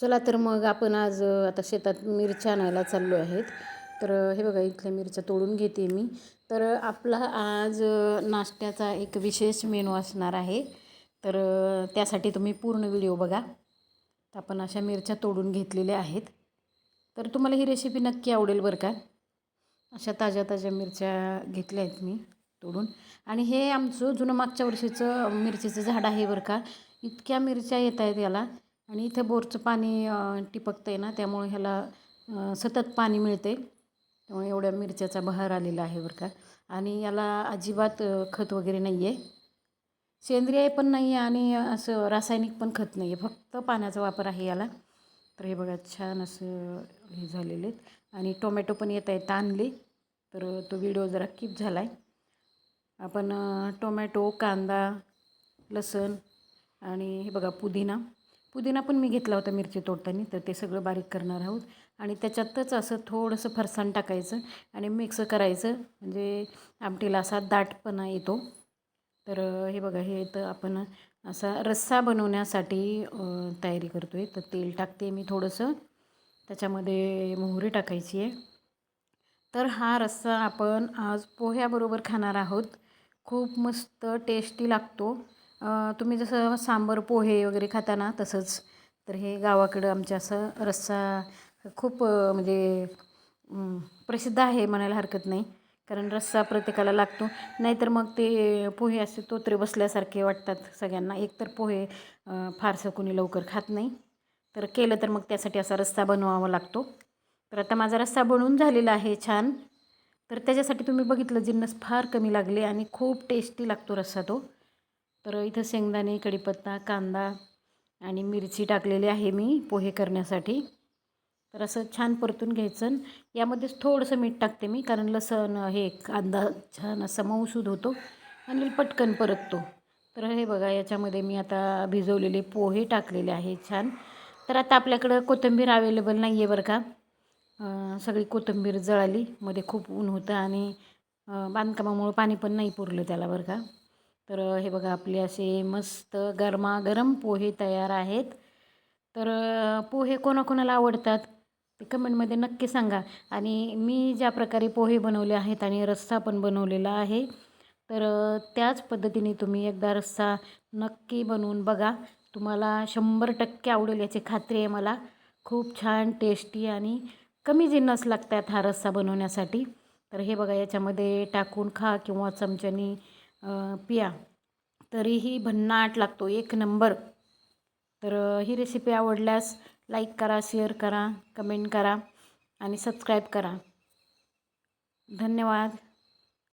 चला तर मग आपण आज आता शेतात मिरच्या आणायला चाललो आहेत. तर हे बघा इथल्या मिरच्या तोडून घेते मी. तर आपला आज नाश्त्याचा एक विशेष मेनू असणार आहे. तर त्यासाठी तुम्ही पूर्ण व्हिडिओ बघा. आपण अशा मिरच्या तोडून घेतलेल्या आहेत. तर तुम्हाला ही रेसिपी नक्की आवडेल बरं का? अशा ताज्या ताज्या मिरच्या घेतल्या आहेत मी तोडून. आणि हे आमचं जुनं मागच्या वर्षीचं मिरचीचं झाड आहे बरं का? इतक्या मिरच्या येत आहेत याला. आणि इथं बोरचं पाणी टिपकतं आहे ना त्यामुळे ह्याला सतत पाणी मिळते त्यामुळे एवढ्या मिरच्याचा बहार आलेला आहे बरं का. आणि याला अजिबात खत वगैरे नाही आहे सेंद्रिय पण नाही आहे आणि असं रासायनिक पण खत नाही आहे फक्त पाण्याचा वापर आहे याला. तर हे बघा छान असं हे झालेले आहेत आणि टोमॅटो पण येत आहेत आणले. तर तो व्हिडिओ जरा कीप झाला आहे आपण टोमॅटो कांदा लसण आणि हे बघा पुदिना. पुदिना पण मी घेतला होता मिरची तोडताना तर ते सगळं बारीक करणार आहोत. आणि त्याच्यातच असं थोडंसं फरसाण टाकायचं आणि मिक्स करायचं. म्हणजे आमटीला असा दाटपणा येतो. तर हे बघा हे तर आपण असा रस्सा बनवण्यासाठी तयारी करतो आहे तर तेल टाकते मी थोडंसं. त्याच्यामध्ये मोहरी टाकायची आहे. तर हा रस्सा आपण आज पोह्याबरोबर खाणार आहोत. खूप मस्त टेस्टी लागतो. तुम्ही जसं सांबर पोहे वगैरे खाता ना तसंच. तर हे गावाकडं आमच्या असं रस्सा खूप म्हणजे प्रसिद्ध आहे म्हणायला हरकत नाही. कारण रस्सा प्रत्येकाला लागतो. नाहीतर मग ते पोहे असे तोत्रे बसल्यासारखे वाटतात सगळ्यांना. एकतर पोहे फारसं कोणी लवकर खात नाही. तर केलं तर मग त्यासाठी असा रस्सा बनवावा लागतो. तर आता माझा रस्सा बनवून झालेला आहे छान. तर त्याच्यासाठी तुम्ही बघितलं जिन्नस फार कमी लागले आणि खूप टेस्टी लागतो रस्सा तो. तर इथं शेंगदाणे कढीपत्ता कांदा आणि मिरची टाकलेली आहे मी पोहे करण्यासाठी. तर असं छान परतून घ्यायचं यामध्येच थोडंसं मीठ टाकते मी कारण लसण हे कांदा छान असा मऊसूद होतो आणि पटकन परततो. तर हे बघा याच्यामध्ये मी आता भिजवलेले पोहे टाकलेले आहे छान. तर आता आपल्याकडं कोथिंबीर अवेलेबल नाही आहे बरं का. सगळी कोथिंबीर जळाली मध्ये खूप ऊन होतं आणि बांधकामामुळं पाणी पण नाही पुरलं त्याला बरं का. तर हे बघा आपले असे मस्त गरमागरम पोहे तयार आहेत. तर पोहे कोणाकोणाला आवडतात? ते कमेंटमध्ये नक्की सांगा. आणि मी ज्या प्रकारे पोहे बनवले आहेत आणि रस्सा पण बनवलेला आहे तर त्याच पद्धतीने तुम्ही एकदा रस्सा नक्की बनवून बघा. तुम्हाला शंभर टक्के आवडेल याची खात्री आहे मला. खूप छान टेस्टी आणि कमी जिन्नस लागतात हा रस्सा बनवण्यासाठी. तर हे बघा याच्यामध्ये टाकून खा किंवा चमच्यानी पिया. तरीही भन्नाट लागतो. एक नंबर. तर ही रेसिपी आवडल्यास लाईक करा शेअर करा कमेंट करा आणि सबस्क्राईब करा. धन्यवाद.